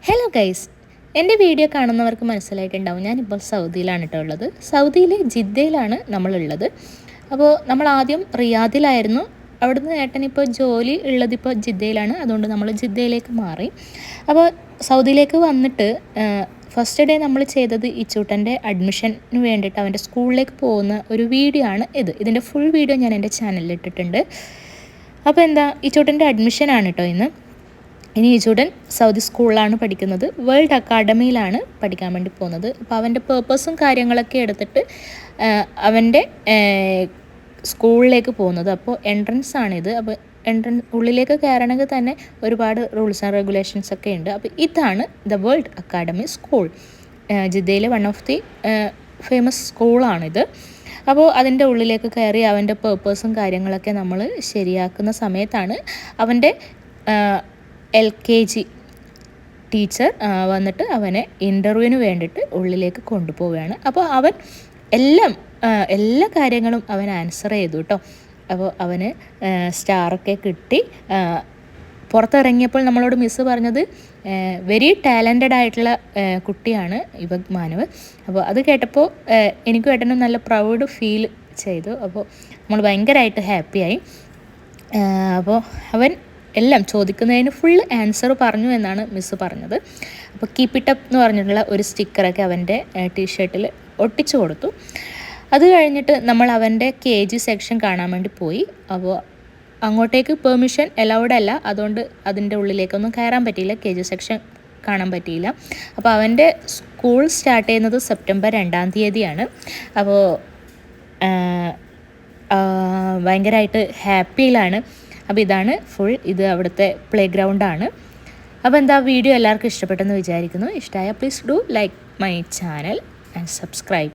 Hello guys എന്റെ video കാണുന്നവർക്ക് മനസ്സിലായിട്ടുണ്ടാവും. ഞാനിപ്പോൾ സൗദിയിലാണ് കേട്ടോ ഉള്ളത്. സൗദിയിലെ ജിദ്ദയിലാണ് നമ്മളുള്ളത്. അപ്പോൾ നമ്മൾ ആദ്യം റിയാദിലായിരുന്നു. അവിടുന്ന് ഏട്ടനിപ്പോൾ ജോലി ഉള്ളതിപ്പോൾ ജിദ്ദയിലാണ്. അതുകൊണ്ട് നമ്മൾ ജിദ്ദയിലേക്ക് മാറി. അപ്പോൾ സൗദിയിലേക്ക് വന്നിട്ട് ഫസ്റ്റ് ഡേ നമ്മൾ ചെയ്തത് ഇച്ചൂട്ടന്റെ അഡ്മിഷന് വേണ്ടിയിട്ട് അവന്റെ സ്കൂളിലേക്ക് പോകുന്ന ഒരു വീഡിയോ ആണ് ഇത്. ഇതിന്റെ ഫുൾ വീഡിയോ ഞാൻ എന്റെ ചാനലിൽ ഇട്ടിട്ടുണ്ട്. അപ്പോൾ എന്താ ഇച്ചൂട്ടന്റെ അഡ്മിഷനാണ് കേട്ടോ ഇന്ന്. ഇനി ഈ സൗദി സ്കൂളിലാണ് പഠിക്കുന്നത്. വേൾഡ് അക്കാഡമിയിലാണ് പഠിക്കാൻ വേണ്ടി പോകുന്നത്. അപ്പോൾ അവന്റെ പേർപ്പസും കാര്യങ്ങളൊക്കെ എടുത്തിട്ട് അവന്റെ സ്കൂളിലേക്ക് പോകുന്നത്. അപ്പോൾ എൻട്രൻസ് ആണിത്. അപ്പോൾ എൻട്രൻസ് ഉള്ളിലേക്ക് കയറണമെങ്കിൽ തന്നെ ഒരുപാട് റൂൾസ് ആൻഡ് റെഗുലേഷൻസ് ഒക്കെ ഉണ്ട്. അപ്പോൾ ഇതാണ് ദ വേൾഡ് അക്കാഡമി സ്കൂൾ. ജിദ്ദയിലെ വൺ ഓഫ് ദി ഫേമസ് സ്കൂളാണിത്. അപ്പോൾ അതിന്റെ ഉള്ളിലേക്ക് കയറി അവന്റെ പേർപ്പസും കാര്യങ്ങളൊക്കെ നമ്മൾ ശരിയാക്കുന്ന സമയത്താണ് അവന്റെ എൽ കെ ജി ടീച്ചർ വന്നിട്ട് അവനെ ഇന്റർവ്യൂവിന് വേണ്ടിയിട്ട് ഉള്ളിലേക്ക് കൊണ്ടുപോവുകയാണ്. അപ്പോൾ അവൻ എല്ലാം എല്ലാ കാര്യങ്ങളും അവൻ ആൻസർ ചെയ്തു കേട്ടോ. അപ്പോൾ അവന് സ്റ്റാറൊക്കെ കിട്ടി. പുറത്തിറങ്ങിയപ്പോൾ നമ്മളോട് മിസ്സ് പറഞ്ഞത് വെരി ടാലന്റഡ് ആയിട്ടുള്ള കുട്ടിയാണ് യുവക് മാനവ്. അപ്പോൾ അത് കേട്ടപ്പോൾ എനിക്കും ഏട്ടനും നല്ല പ്രൗഡ് ഫീൽ ചെയ്തു. അപ്പോൾ നമ്മൾ ഭയങ്കരമായിട്ട് ഹാപ്പിയായി അപ്പോൾ അവൻ എല്ലാം ചോദിക്കുന്നതിന് ഫുൾ ആൻസർ പറഞ്ഞു എന്നാണ് മിസ്സ് പറഞ്ഞത്. അപ്പോൾ കീപ്പ് ഇറ്റ് അപ്പ് എന്ന് പറഞ്ഞിട്ടുള്ള ഒരു സ്റ്റിക്കറൊക്കെ അവന്റെ ടീഷർട്ടിൽ ഒട്ടിച്ചു കൊടുത്തു. അത് കഴിഞ്ഞിട്ട് നമ്മൾ അവന്റെ കെ ജി സെക്ഷൻ കാണാൻ വേണ്ടി പോയി. അപ്പോൾ അങ്ങോട്ടേക്ക് പെർമിഷൻ അലൗഡ് അല്ല. അതുകൊണ്ട് അതിന്റെ ഉള്ളിലേക്കൊന്നും കയറാൻ പറ്റിയില്ല. കെ ജി സെക്ഷൻ കാണാൻ പറ്റിയില്ല. അപ്പോൾ അവന്റെ സ്കൂൾ സ്റ്റാർട്ട് ചെയ്യുന്നത് സെപ്റ്റംബർ രണ്ടാം തീയതിയാണ്. അപ്പോൾ ഭയങ്കരമായിട്ട് ഹാപ്പിയിലാണ് അപ്പോൾ ഇതാണ് ഫുൾ ഇത് അവിടുത്തെ പ്ലേ ഗ്രൗണ്ടാണ് അപ്പോൾ എന്താ വീഡിയോ എല്ലാവർക്കും ഇഷ്ടപ്പെട്ടെന്ന് വിചാരിക്കുന്നു. ഇഷ്ടമായ please do like my channel and subscribe